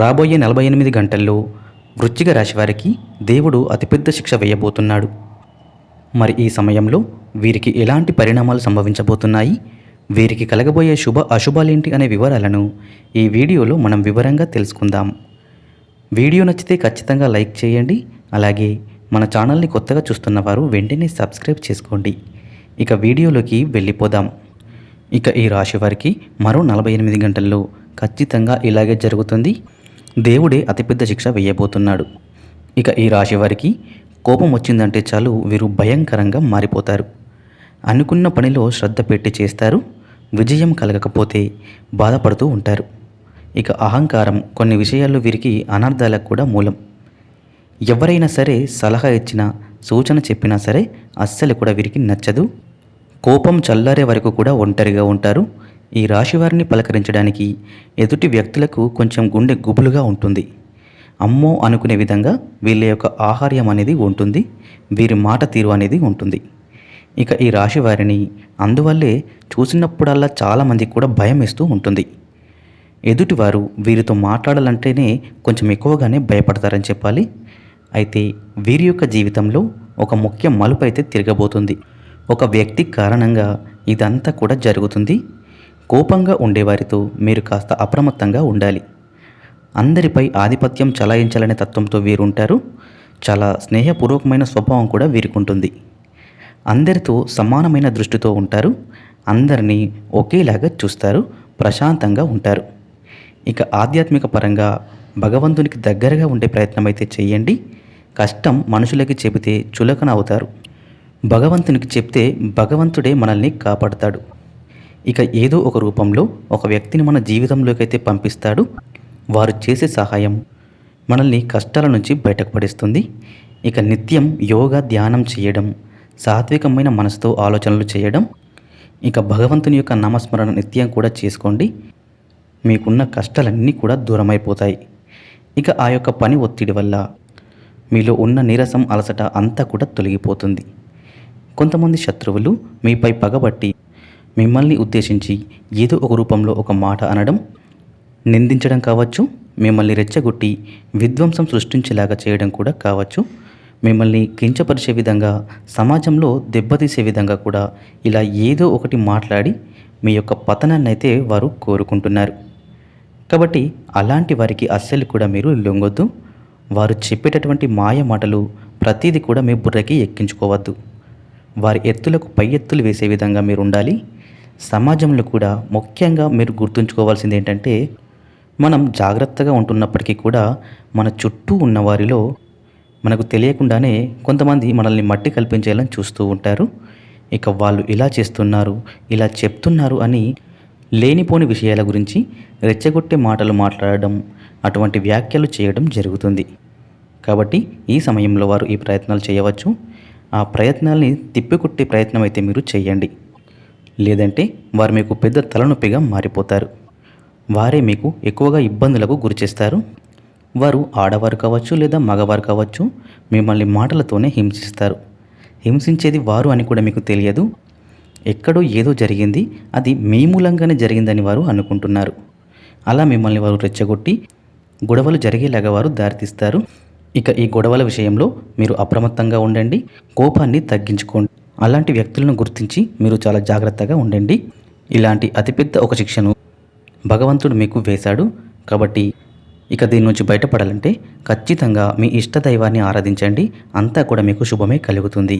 రాబోయే నలభై ఎనిమిది గంటల్లో వృశ్చిక రాశి వారికి దేవుడు అతిపెద్ద శిక్ష వేయబోతున్నాడు. మరి ఈ సమయంలో వీరికి ఎలాంటి పరిణామాలు సంభవించబోతున్నాయి? వీరికి కలగబోయే శుభ అశుభాలేంటి అనే వివరాలను ఈ వీడియోలో మనం వివరంగా తెలుసుకుందాం. వీడియో నచ్చితే ఖచ్చితంగా లైక్ చేయండి. అలాగే మన ఛానల్ని కొత్తగా చూస్తున్న వారు వెంటనే సబ్స్క్రైబ్ చేసుకోండి. ఇక వీడియోలోకి వెళ్ళిపోదాం. ఇక ఈ రాశి వారికి మరో నలభై ఎనిమిది గంటల్లో ఖచ్చితంగా ఇలాగే జరుగుతుంది. దేవుడే అతిపెద్ద శిక్ష వేయబోతున్నాడు. ఇక ఈ రాశి వారికి కోపం వచ్చిందంటే చాలు వీరు భయంకరంగా మారిపోతారు. అనుకున్న పనిలో శ్రద్ధ పెట్టి చేస్తారు విజయం కలగకపోతే బాధపడుతూ ఉంటారు. ఇక అహంకారం కొన్ని విషయాల్లో వీరికి అనర్థాలకు కూడా మూలం. ఎవరైనా సరే సలహా ఇచ్చినా సూచన చెప్పినా సరే అస్సలు కూడా వీరికి నచ్చదు. కోపం చల్లారే వరకు కూడా ఒంటరిగా ఉంటారు. ఈ రాశి వారిని పలకరించడానికి ఎదుటి వ్యక్తులకు కొంచెం గుండె గుబులుగా ఉంటుంది. అమ్మో అనుకునే విధంగా వీళ్ళ యొక్క ఆహార్యం అనేది ఉంటుంది వీరి మాట తీరు అనేది ఉంటుంది. ఇక ఈ రాశి వారిని అందువల్లే చూసినప్పుడల్లా చాలామంది కూడా భయం వేస్తూ ఉంటుంది. ఎదుటివారు వీరితో మాట్లాడాలంటేనే కొంచెం ఎక్కువగానే భయపడతారని చెప్పాలి. అయితే వీరి యొక్క జీవితంలో ఒక ముఖ్య మలుపు అయితే తిరగబోతుంది. ఒక వ్యక్తి కారణంగా ఇదంతా కూడా జరుగుతుంది. కోపంగా ఉండేవారితో మీరు కాస్త అప్రమత్తంగా ఉండాలి. అందరిపై ఆధిపత్యం చలాయించాలనే తత్వంతో వీరుంటారు. చాలా స్నేహపూర్వకమైన స్వభావం కూడా వీరికుంటుంది. అందరితో సమానమైన దృష్టితో ఉంటారు. అందరినీ ఒకేలాగా చూస్తారు. ప్రశాంతంగా ఉంటారు. ఇక ఆధ్యాత్మిక పరంగా భగవంతునికి దగ్గరగా ఉండే ప్రయత్నం అయితే చేయండి. కష్టం మనుషులకి చెబితే చులకన అవుతారు భగవంతునికి చెప్తే భగవంతుడే మనల్ని కాపాడుతాడు. ఇక ఏదో ఒక రూపంలో ఒక వ్యక్తిని మన జీవితంలోకి అయితే పంపిస్తాడు వారు చేసే సహాయం మనల్ని కష్టాల నుంచి బయటకు పడిస్తుంది. ఇక నిత్యం యోగా ధ్యానం చేయడం సాత్వికమైన మనసుతో ఆలోచనలు చేయడం ఇక భగవంతుని యొక్క నామస్మరణ నిత్యం కూడా చేసుకోండి. మీకున్న కష్టాలన్నీ కూడా దూరమైపోతాయి. ఇక ఆ యొక్క పని ఒత్తిడి వల్ల మీలో ఉన్న నీరసం అలసట అంతా కూడా తొలగిపోతుంది. కొంతమంది శత్రువులు మీపై పగబట్టి మిమ్మల్ని ఉద్దేశించి ఏదో ఒక రూపంలో ఒక మాట అనడం నిందించడం కావచ్చు మిమ్మల్ని రెచ్చగొట్టి విధ్వంసం సృష్టించేలాగా చేయడం కూడా కావచ్చు. మిమ్మల్ని కించపరిచే విధంగా సమాజంలో దెబ్బతీసే విధంగా కూడా ఇలా ఏదో ఒకటి మాట్లాడి మీ యొక్క పతనాన్ని అయితే వారు కోరుకుంటున్నారు. కాబట్టి అలాంటి వారికి అస్సలు కూడా మీరు లొంగొద్దు. వారు చెప్పేటటువంటి మాయ మాటలు ప్రతీది కూడా మీ బుర్రకి ఎక్కించుకోవద్దు. వారి ఎత్తులకు పై ఎత్తులు వేసే విధంగా మీరు ఉండాలి. సమాజంలో కూడా ముఖ్యంగా మీరు గుర్తుంచుకోవాల్సింది ఏంటంటే మనం జాగ్రత్తగా ఉంటున్నప్పటికీ కూడా మన చుట్టూ ఉన్న వారిలో మనకు తెలియకుండానే కొంతమంది మనల్ని మట్టి కల్పించేయాలని చూస్తూ ఉంటారు. ఇక వాళ్ళు ఇలా చేస్తున్నారు ఇలా చెప్తున్నారు అని లేనిపోని విషయాల గురించి రెచ్చగొట్టే మాటలు మాట్లాడడం అటువంటి వ్యాఖ్యలు చేయడం జరుగుతుంది. కాబట్టి ఈ సమయంలో వారు ఈ ప్రయత్నాలు చేయవచ్చు. ఆ ప్రయత్నాల్ని తిప్పికొట్టే ప్రయత్నం అయితే మీరు చేయండి. లేదంటే వారు మీకు పెద్ద తలనొప్పిగా మారిపోతారు. వారే మీకు ఎక్కువగా ఇబ్బందులకు గురిచేస్తారు వారు ఆడవారు కావచ్చు లేదా మగవారు కావచ్చు మిమ్మల్ని మాటలతోనే హింసిస్తారు. హింసించేది వారు అని కూడా మీకు తెలియదు. ఎక్కడో ఏదో జరిగింది అది మీ మూలంగానే జరిగిందని వారు అనుకుంటున్నారు. అలా మిమ్మల్ని వారు రెచ్చగొట్టి గొడవలు జరిగేలాగా వారు దారితీస్తారు. ఇక ఈ గొడవల విషయంలో మీరు అప్రమత్తంగా ఉండండి కోపాన్ని తగ్గించుకోండి. అలాంటి వ్యక్తులను గుర్తించి మీరు చాలా జాగ్రత్తగా ఉండండి. ఇలాంటి అతిపెద్ద ఒక శిక్షను భగవంతుడు మీకు వేశాడు. కాబట్టి ఇక దీని నుంచి బయటపడాలంటే ఖచ్చితంగా మీ ఇష్ట దైవాన్ని ఆరాధించండి. అంతా కూడా మీకు శుభమే కలుగుతుంది.